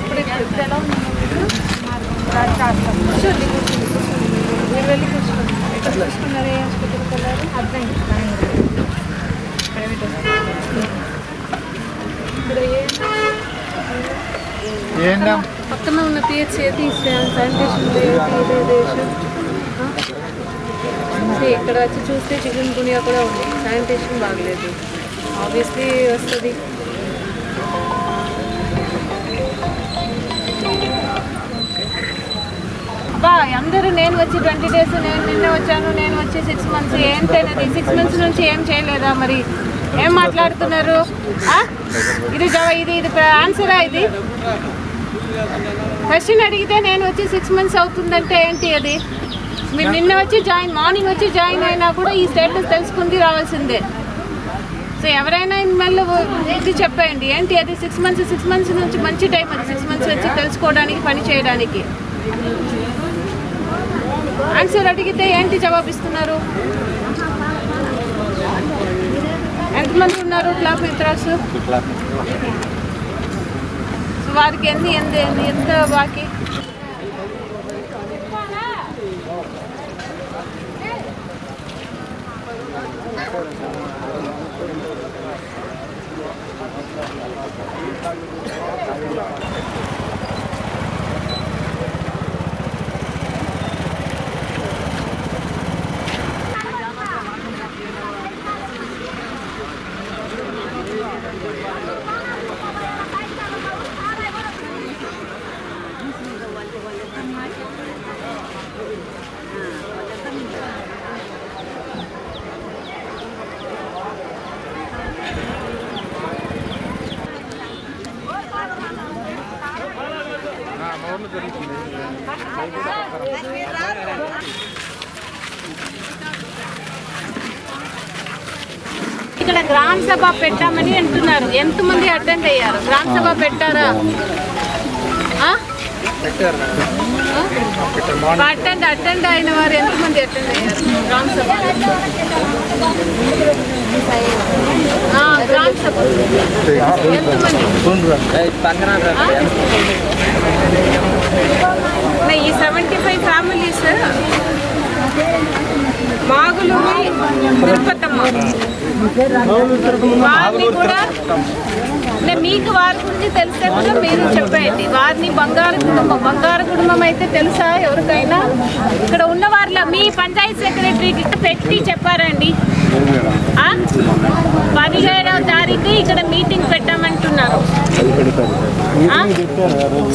ఇప్పుడు మీరు వెళ్ళి అర్థం ప్రైవేట్ ఏ పక్కన ఉన్న పిహెచ్ ఏది శానిటేషన్ ఇక్కడ వచ్చి చూస్తే చికెన్ గునియా కూడా ఉంది. శానిటేషన్ బాగలేదు. ఆబ్వియస్లీ వస్తుంది. అబ్బా అందరూ నేను వచ్చి ట్వంటీ డేస్ నేను నిన్న వచ్చాను నేను వచ్చి సిక్స్ మంత్స్ ఏంటనేది సిక్స్ మంత్స్ నుంచి ఏం చేయలేదా మరి? ఏం మాట్లాడుతున్నారు? ఇది జవా ఇది ఇది ఆన్సరా ఇది? క్వశ్చన్ అడిగితే నేను వచ్చి సిక్స్ మంత్స్ అవుతుందంటే ఏంటి అది? మీరు నిన్న వచ్చి జాయిన్ మార్నింగ్ వచ్చి జాయిన్ అయినా కూడా ఈ స్టేటస్ తెలుసుకుంది రావాల్సిందే. సో ఎవరైనా మళ్ళీ ఇది చెప్పండి ఏంటి అది? సిక్స్ మంత్స్ సిక్స్ మంత్స్ నుంచి మంచి టైం అది. సిక్స్ మంత్స్ వచ్చి తెలుసుకోవడానికి పని చేయడానికి. ఆన్సర్ అడిగితే ఏంటి జవాబిస్తున్నారు? ఎంతమంది ఉన్నారు క్లాప్ మిత్రాస్? వారికి ఎన్ని ఎంత ఎంత బాకీ Gracias. ఇక్కడ గ్రామ సభ పెట్టామని అంటున్నారు. ఎంతమంది అటెండ్ అయ్యారు? గ్రామ సభ పెట్టారా? అటెండ్ అటెండ్ అయిన వారు ఎంతమంది అటెండ్ అయ్యారు? గ్రామ సభ? గ్రామ సభ. ఎంతమంది? ఈ సెవెంటీ ఫైవ్ ఫ్యామిలీస్ మాగులు తిరుపతమ్మ. వారిని కూడా అంటే మీకు వారి గురించి తెలిస్తే కూడా మీరు చెప్పేది. వారిని బంగారు కుటుంబం బంగారు కుటుంబం అయితే తెలుసా ఎవరికైనా? ఇక్కడ ఉన్న వారిలో మీ పంచాయతీ సెక్రటరీకి పెట్టి చెప్పారండి. పదిహేడవ తారీఖు ఇక్కడ మీటింగ్ పెట్టామంటున్నారు.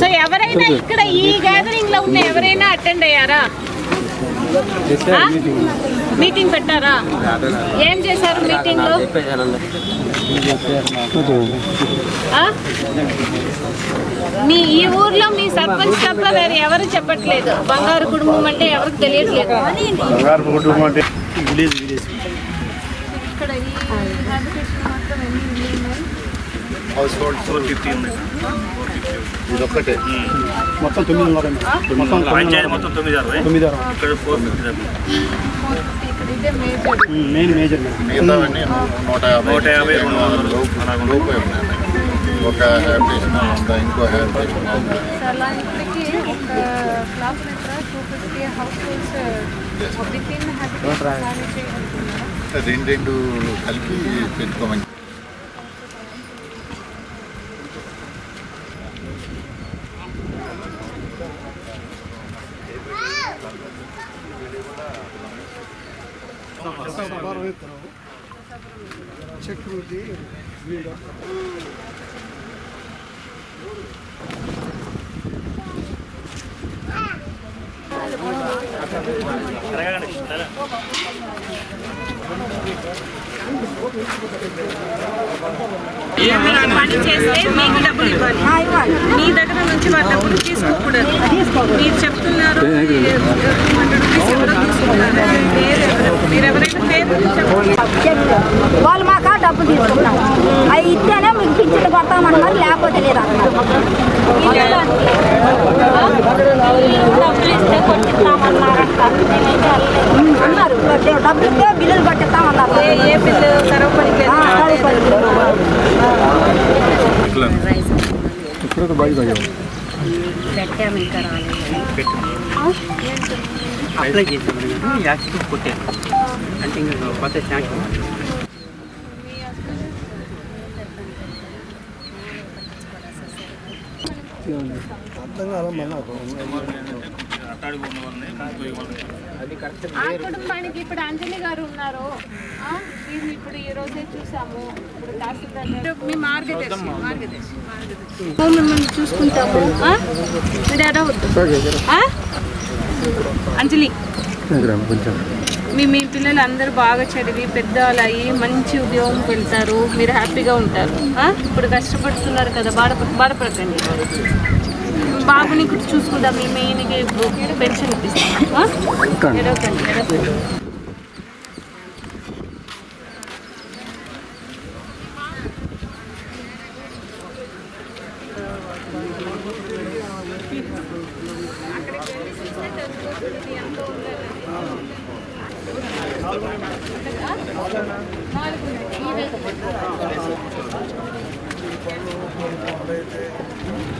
సో ఎవరైనా ఇక్కడ ఈ గ్యాదరింగ్లో ఉన్న ఎవరైనా అటెండ్ అయ్యారా? మీటింగ్ పెట్టారా? ఏం చేశారు మీటింగ్లో? మీ ఈ ఊర్లో మీ సర్పంచ్ తప్ప వేరే ఎవరు చెప్పట్లేదు? బంగారు కుటుంబం అంటే ఎవరికి తెలియట్లేదు? బంగారు కుటుంబం అంటే విలేజ్ విలేజ్. ఇక్కడ హౌస్ హోల్డ్ ఫోర్ ఫిఫ్టీ ఉన్నాయి ఇది ఒక్కటే మొత్తం తొమ్మిది మొత్తం పంచాయతీ మొత్తం తొమ్మిది అరవై తొమ్మిది ఇక్కడ ఫోర్ ఫిఫ్టీ ఇక్కడ ఇదే మేజర్ మెయిన్ మేజర్ మిగతావన్నీ నూట యాభై నూట యాభై, రెండు వందలు లోపు- ఉన్నాయి ఒక హ్యాబిటేషన్ ఉందా ఇంకో హ్యాబిటేషన్ ఉందా? చేయాలనుకున్నారా రెండు రెండు కలిపి పెట్టుకోమని చక్రవర్తి వీడు తిరగండి పని చేస్తే మీకు డబ్బులు ఇవ్వాలి మీ దగ్గర నుంచి వాళ్ళ డబ్బులు తీసుకోకూడదు మీరు చెప్తున్నారు? మీరు ఎవరైనా పేరు చెప్పండి వాళ్ళు మాకు డబ్బులు తీసుకుంటాం అవి ఇస్తేనే మీకు పిచ్చిలు కొడతామన్నారు లేకపోతే లేదు డబ్బులు ఇస్తే కొట్టిస్తామన్నారంట అన్నారు డబ్బులు ఇస్తే బిల్లులు కొట్టిస్తామన్నారు ఏ ఏ బిల్లు సరవ పనికి ఆ, సరే, సరే. ఇప్పుడు బాగా పెట్టాము ఇంకా రాలేదు అప్లై చేసాము కానీ యాక్సిడెంట్ కొట్టాను అంటే ఇంకా కొత్త శాంక్షన్ ఆ కుటుంబానికి ఇప్పుడు అంజలి గారు ఉన్నారు ఇప్పుడు ఈ రోజే చూసాము. ఇప్పుడు మీ మార్గదర్శి మార్గదర్శి మిమ్మల్ని చూసుకుంటాము? మీరు? అంజలి. మీ మీ పిల్లలు అందరూ బాగా చదివి పెద్దవాళ్ళు అయ్యి మంచి ఉద్యోగంకి వెళ్తారు మీరు హ్యాపీగా ఉంటారు? ఇప్పుడు కష్టపడుతున్నారు కదా బాధ బాధపడకండి. బాబుని ఇప్పుడు చూసుకుందాం. మీ మెయిన్కి పెన్షన్ ఇప్పిస్తాం? ఎడవకండి ఎడవకండి.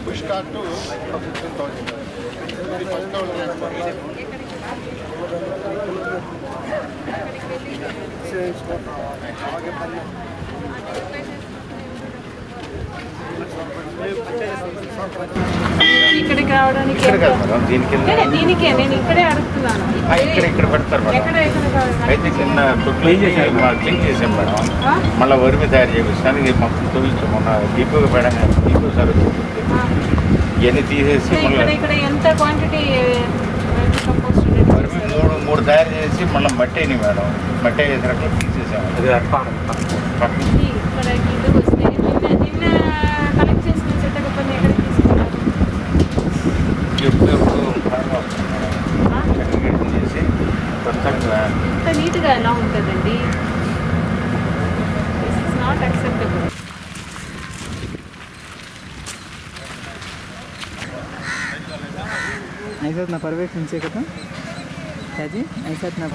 పుష్ కార్టు ఫిఫ్టీన్ థౌసండ్ ఇది ఫస్ట్ థౌసండ్ ఇక్కడికి రావడానికి దీనికే నేను ఇక్కడే అడుగుతున్నాను. ఇక్కడ ఇక్కడ పెడతారు మేడం. ఎక్కడ ఎక్కడ కావాలి? అయితే చిన్న క్లీన్ చేసాం క్లీన్ చేసాం మేడం? మళ్ళీ వరిమి తయారు చేపిస్తాను ఇది మొత్తం చూపించాం మొన్న డీపీ మేడం డీపీ సార్ ఇవన్నీ తీసేసి ఇక్కడ మళ్ళీ ఇక్కడ ఎంత క్వాంటిటీ కంపోస్ట్ ఉండేది? వరిమి మూడు మూడు తయారు చేసి మళ్ళీ మట్టి అయినాయి మేడం. మట్టి వేసినట్లు తీసేసాము పక్కన ఈ ఇక్కడ ఇల్లు వస్తే నిన్న నిన్న కలెక్ట్ చేసిన చెత్త కుప్పని ఎక్కడ తీసుకున్నారు ఎప్పుడు ఎప్పుడు బాగా వస్తుంది మేడం. ఆ? segregation చేసి కొత్తగా ఇంత నీట్గా ఎలా ఉంటుందండి దిస్ ఇస్ నాట్ అక్సెప్టబుల్ नहीं साथ ना परवेश नीचे का था क्या जी नहीं साथ ना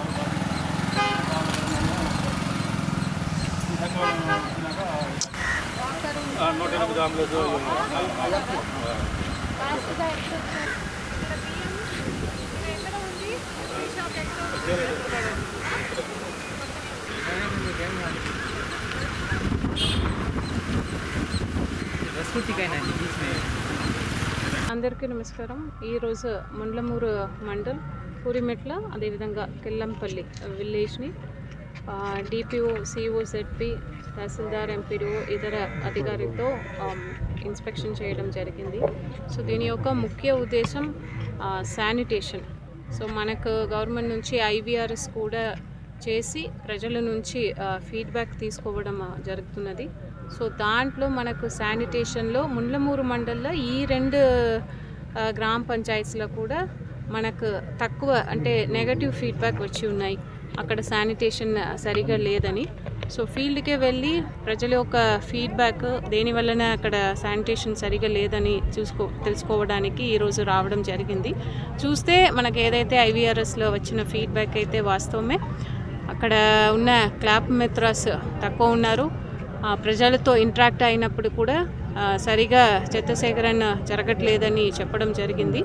నూట ఎనభై గ్రాములు అందరికీ నమస్కారం. ఈరోజు ముండ్లమూరు మండల్ పూరిమెట్ల అదేవిధంగా Killampalli విలేజ్ని DPO CO ZP tahsildar MPDO ఇతర అధికారులతో ఇన్స్పెక్షన్ చేయడం జరిగింది. సో దీని యొక్క ముఖ్య ఉద్దేశం శానిటేషన్. సో మనకు గవర్నమెంట్ నుంచి ఐవీఆర్ఎస్ కూడా చేసి ప్రజల నుంచి ఫీడ్బ్యాక్ తీసుకోవడం జరుగుతున్నది. సో దాంట్లో మనకు శానిటేషన్లో ముండ్లమూరు మండల్లో ఈ రెండు గ్రామ పంచాయతీలో కూడా మనకు తక్కువ అంటే నెగటివ్ ఫీడ్బ్యాక్ వచ్చి ఉన్నాయి. అక్కడ శానిటేషన్ సరిగా లేదని. సో ఫీల్డ్కే వెళ్ళి ప్రజల యొక్క ఫీడ్బ్యాక్ దేని వలన అక్కడ శానిటేషన్ సరిగా లేదని చూసుకో తెలుసుకోవడానికి ఈరోజు రావడం జరిగింది. చూస్తే మనకు ఏదైతే ఐవీఆర్ఎస్లో వచ్చిన ఫీడ్బ్యాక్ అయితే వాస్తవమే. అక్కడ ఉన్న క్లాప్ మిత్రాస్ తక్కువ ఉన్నారు. ప్రజలతో ఇంటరాక్ట్ అయినప్పుడు కూడా సరిగా చెత్త సేకరణ జరగట్లేదని చెప్పడం జరిగింది.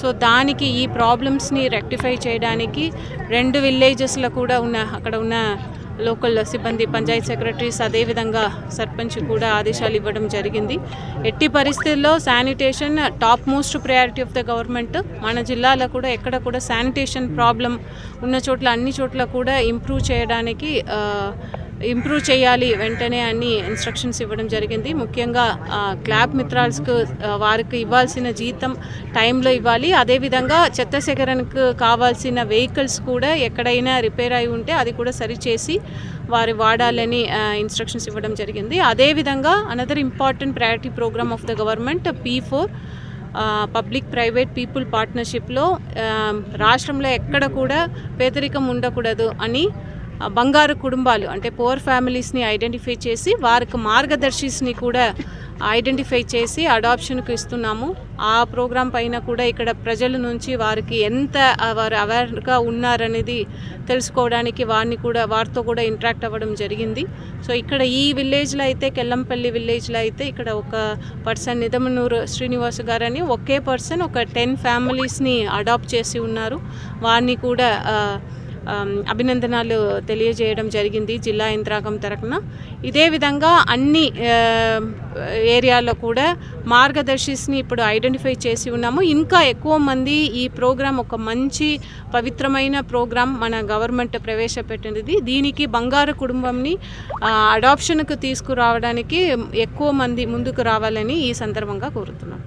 సో దానికి ఈ ప్రాబ్లమ్స్ని రెక్టిఫై చేయడానికి రెండు విలేజెస్లో కూడా ఉన్న అక్కడ ఉన్న లోకల్ సిబ్బంది పంచాయత్ సెక్రటరీస్ అదేవిధంగా సర్పంచ్ కూడా ఆదేశాలు ఇవ్వడం జరిగింది. ఎట్టి పరిస్థితుల్లో sanitation top most priority of the government. మన జిల్లాలో కూడా ఎక్కడ కూడా శానిటేషన్ ప్రాబ్లం ఉన్న చోట్ల అన్ని చోట్ల కూడా ఇంప్రూవ్ చేయడానికి ఇంప్రూవ్ చేయాలి వెంటనే అన్ని ఇన్స్ట్రక్షన్స్ ఇవ్వడం జరిగింది. ముఖ్యంగా క్లాబ్ మిత్రాల్స్కు వారికి ఇవ్వాల్సిన జీతం టైంలో ఇవ్వాలి. అదేవిధంగా చెత్త సేకరణకు కావాల్సిన వెహికల్స్ కూడా ఎక్కడైనా రిపేర్ అయి ఉంటే అది కూడా సరిచేసి వారి వాడాలని ఇన్స్ట్రక్షన్స్ ఇవ్వడం జరిగింది. అదేవిధంగా another important priority programme of the government P four public private people పార్ట్నర్షిప్లో రాష్ట్రంలో ఎక్కడ కూడా పేదరికం ఉండకూడదు అని బంగారు కుటుంబాలు అంటే పోర్ ఫ్యామిలీస్ని ఐడెంటిఫై చేసి వారికి మార్గదర్శిస్ని కూడా ఐడెంటిఫై చేసి అడాప్షన్కు ఇస్తున్నాము. ఆ ప్రోగ్రాం పైన కూడా ఇక్కడ ప్రజల నుంచి వారికి ఎంత వారు అవేర్గా ఉన్నారనేది తెలుసుకోవడానికి వారిని కూడా వారితో కూడా ఇంటరాక్ట్ అవ్వడం జరిగింది. సో ఇక్కడ ఈ విలేజ్లో అయితే కెల్లంపల్లి విలేజ్లో అయితే ఇక్కడ ఒక పర్సన్ నిదమనూరు శ్రీనివాస్ గారని ఒకే పర్సన్ ఒక టెన్ ఫ్యామిలీస్ని అడాప్ట్ చేసి ఉన్నారు. వారిని కూడా అభినందనాలు తెలియజేయడం జరిగింది జిల్లా యంత్రాంగం తరఫున ఇదే విధంగా అన్ని ఏరియాలో కూడా మార్గదర్శిస్ని ఇప్పుడు ఐడెంటిఫై చేసి ఉన్నాము. ఇంకా ఎక్కువ మంది ఈ ప్రోగ్రాం ఒక మంచి పవిత్రమైన ప్రోగ్రాం మన గవర్నమెంట్ ప్రవేశపెట్టినది దీనికి బంగారు కుటుంబంని అడాప్షన్కు తీసుకురావడానికి ఎక్కువ మంది ముందుకు రావాలని ఈ సందర్భంగా కోరుతున్నాం.